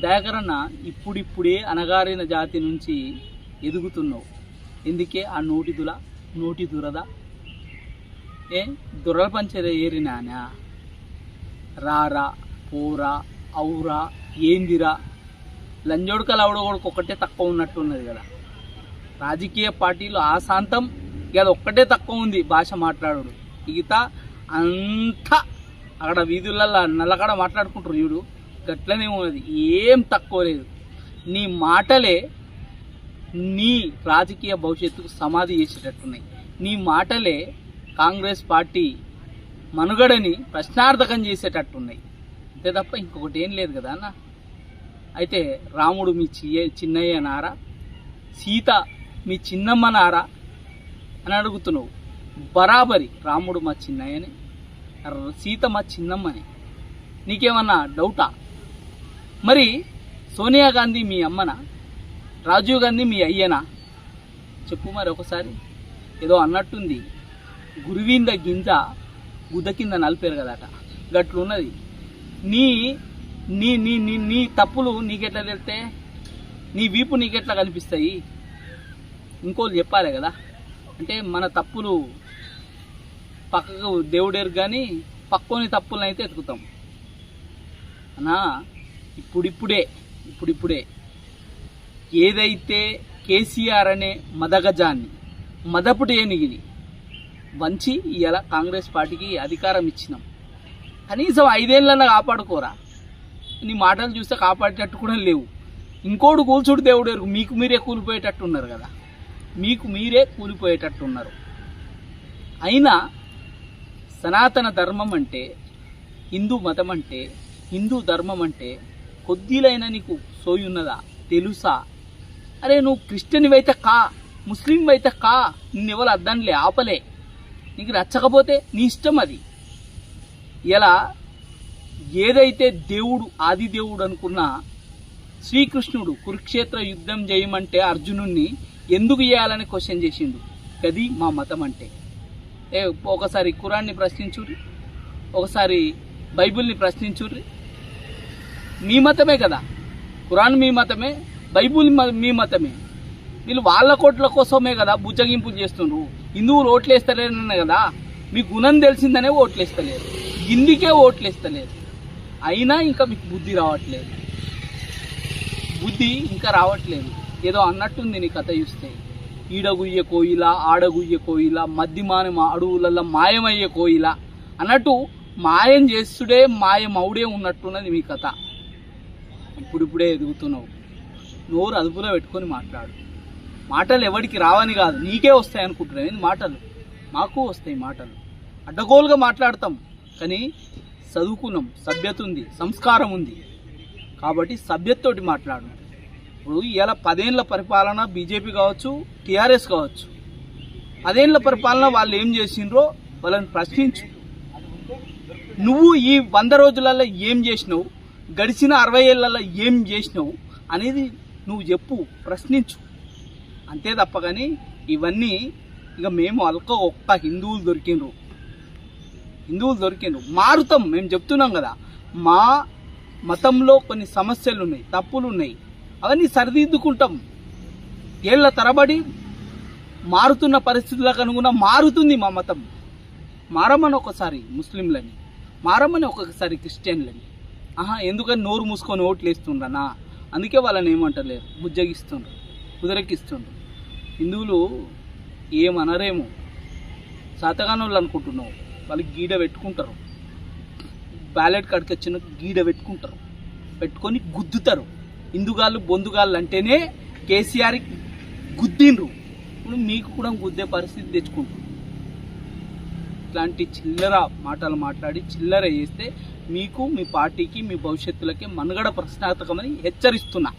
దయాకరన్న ఇప్పుడిప్పుడే అనగారిన జాతి నుంచి ఎదుగుతున్నావు. ఎందుకే ఆ నోటి దుల నోటి దురద? ఏ? దొరల పంచర ఏరినానా రారా పోరా ఔరా ఏందిరా? లంజోడుకలు అవడగొడకు ఒక్కటే తక్కువ ఉన్నట్టు ఉన్నది కదా. రాజకీయ పార్టీలు ఆశాంతం ఇక ఒక్కటే తక్కువ ఉంది భాష మాట్లాడు మిగతా అంతా అక్కడ వీధులలో నల్లకడ మాట్లాడుకుంటారు చూడు. గట్లనే ఉన్నది. ఏం తక్కువ లేదు. నీ మాటలే నీ రాజకీయ భవిష్యత్తుకు సమాధి చేసేటట్టున్నాయి. నీ మాటలే కాంగ్రెస్ పార్టీ మనుగడని ప్రశ్నార్థకం చేసేటట్టున్నాయి. అంతే తప్ప ఇంకొకటి ఏం లేదు కదా అన్న. అయితే రాముడు మీ చియ్య చిన్నయ్య నారా? సీత మీ చిన్నమ్మ నారా? అని అడుగుతున్నావు. బరాబరి రాముడు మా చిన్నయ్యని సీత మా చిన్నమ్మని. నీకేమన్నా డౌటా? మరి సోనియా గాంధీ మీ అమ్మనా? రాజీవ్ గాంధీ మీ అయ్యనా? చెప్పు మరి ఒకసారి. ఏదో అన్నట్టుంది. గురువింద గింజ గుద్ద కింద నలిపారు కదట గట్లున్నది. నీ నీ నీ నీ నీ తప్పులు నీకెట్లా తెలితే నీ వీపు నీకెట్లా కనిపిస్తాయి? ఇంకోళ్ళు చెప్పాలి కదా. అంటే మన తప్పులు పక్కకు దేవుడేరు కానీ పక్కోని తప్పులను అయితే ఎతుకుతాం అన్నా ఇప్పుడిప్పుడే ఇప్పుడిప్పుడే. ఏదైతే కేసీఆర్ అనే మదగజాన్ని మదపుటి ఏనిగిని వంచి ఇలా కాంగ్రెస్ పార్టీకి అధికారం ఇచ్చినాం. కనీసం ఐదేళ్ళన్నా కాపాడుకోరా. నీ మాటలు చూస్తే కాపాడేటట్టు కూడా లేవు. ఇంకోడు కూల్చుడు దేవుడు మీకు మీరే కూలిపోయేటట్టు ఉన్నారు కదా. మీకు మీరే కూలిపోయేటట్టు ఉన్నారు అయినా సనాతన ధర్మం అంటే హిందూ మతం అంటే హిందూ ధర్మం అంటే కొద్దిలైనా నీకు సోయున్నదా? తెలుసా? అరే నువ్వు క్రిస్టియన్వైతే కా ముస్లిం అయితే కా నిన్నెవరు అద్దానిలే ఆపలే. నీకు నచ్చకపోతే నీ ఇష్టం అది. ఇలా ఏదైతే దేవుడు ఆది దేవుడు అనుకున్న శ్రీకృష్ణుడు కురుక్షేత్ర యుద్ధం చేయమంటే అర్జునుణ్ణి ఎందుకు చేయాలని క్వశ్చన్ చేసిండు? గది మా మతం అంటే ఏ ఒకసారి కురాన్ని ప్రశ్నించుర్రి. ఒకసారి బైబిల్ని ప్రశ్నించుర్రి. మీ మతమే కదా. ఖురాన్ మీ మతమే బైబుల్ మీ మతమే. వీళ్ళు వాళ్ళ కోట్ల కోసమే కదా బుజ్జగింపులు చేస్తుండ్రు. హిందువులు ఓట్లేస్తలేరన్న కదా. మీ గుణం తెలిసిందనే ఓట్లేస్తలేరు. ఇందుకే ఓట్లేస్తలేరు. అయినా ఇంకా మీకు బుద్ధి రావట్లేదు. బుద్ధి ఇంకా రావట్లేదు. ఏదో అన్నట్టుంది నీ కథ చూస్తే. ఈడగుయ్య కోయిల ఆడగుయ్య కోయిల మద్దిమాన అడవులలో మాయమయ్యే కోయిల అన్నట్టు మాయం చేస్తుడే మాయం ఉన్నట్టున్నది మీ కథ. ఇప్పుడిప్పుడే ఎదుగుతున్నావు. నోరు అదుపులో పెట్టుకొని మాట్లాడు. మాటలు ఎవరికి రావని కాదు. నీకే వస్తాయి అనుకుంటున్నావు. ఏంది మాటలు? మాకు వస్తాయి మాటలు. అడ్డగోలుగా మాట్లాడతాం. కానీ చదువుకున్నాం. సభ్యత ఉంది. సంస్కారం ఉంది. కాబట్టి సభ్యతతోటి మాట్లాడు. ఇప్పుడు ఇలా పదేళ్ళ పరిపాలన బీజేపీ కావచ్చు టీఆర్ఎస్ కావచ్చు. పదేళ్ళ పరిపాలన వాళ్ళు ఏం చేసిండ్రో వాళ్ళని ప్రశ్నించు. నువ్వు ఈ వంద రోజులలో ఏం చేసినావు? గడిచిన అరవై ఏళ్ళలో ఏం చేసినావు అనేది నువ్వు చెప్పు ప్రశ్నించు. అంతే తప్ప కానీ ఇవన్నీ ఇక మేము అల్క ఒక్క హిందువులు దొరికిండ్రు. హిందువులు దొరికిండ్రు. మారుతాం మేము చెప్తున్నాం కదా. మా మతంలో కొన్ని సమస్యలు ఉన్నాయి తప్పులు ఉన్నాయి అవన్నీ సరిదిద్దుకుంటాం. ఏళ్ళ తరబడి మారుతున్న పరిస్థితులకు అనుగుణంగా మారుతుంది మా మతం. మారమని ఒకసారి ముస్లింలని మారమని ఒక్కొక్కసారి క్రిస్టియన్లని. ఆహా ఎందుకని నోరు మూసుకొని ఓట్లు వేస్తుండ్రనా అందుకే వాళ్ళని ఏమంటలేరు. బుజ్జగిస్తుండ్రు. కుదరెక్కిస్తుండ్రు హిందువులు ఏమనరేమో. శాతగానోళ్ళు అనుకుంటున్నావు. వాళ్ళు గీడ పెట్టుకుంటారు. బ్యాలెట్ కాడికి వచ్చిన గీడ పెట్టుకుంటారు. పెట్టుకొని గుద్దుతారు. హిందుగాళ్ళు బొందుగాళ్ళు అంటేనే కేసీఆర్కి గుద్దిండ్రు. ఇప్పుడు మీకు కూడా గుద్దే పరిస్థితి తెచ్చుకుంటారు ఇట్లాంటి చిల్లర మాటలు మాట్లాడి చిల్లర చేస్తే మీకు మీ పార్టీకి మీ భవిష్యత్తులకి మనుగడ ప్రశ్నార్థకమని హెచ్చరిస్తున్నా.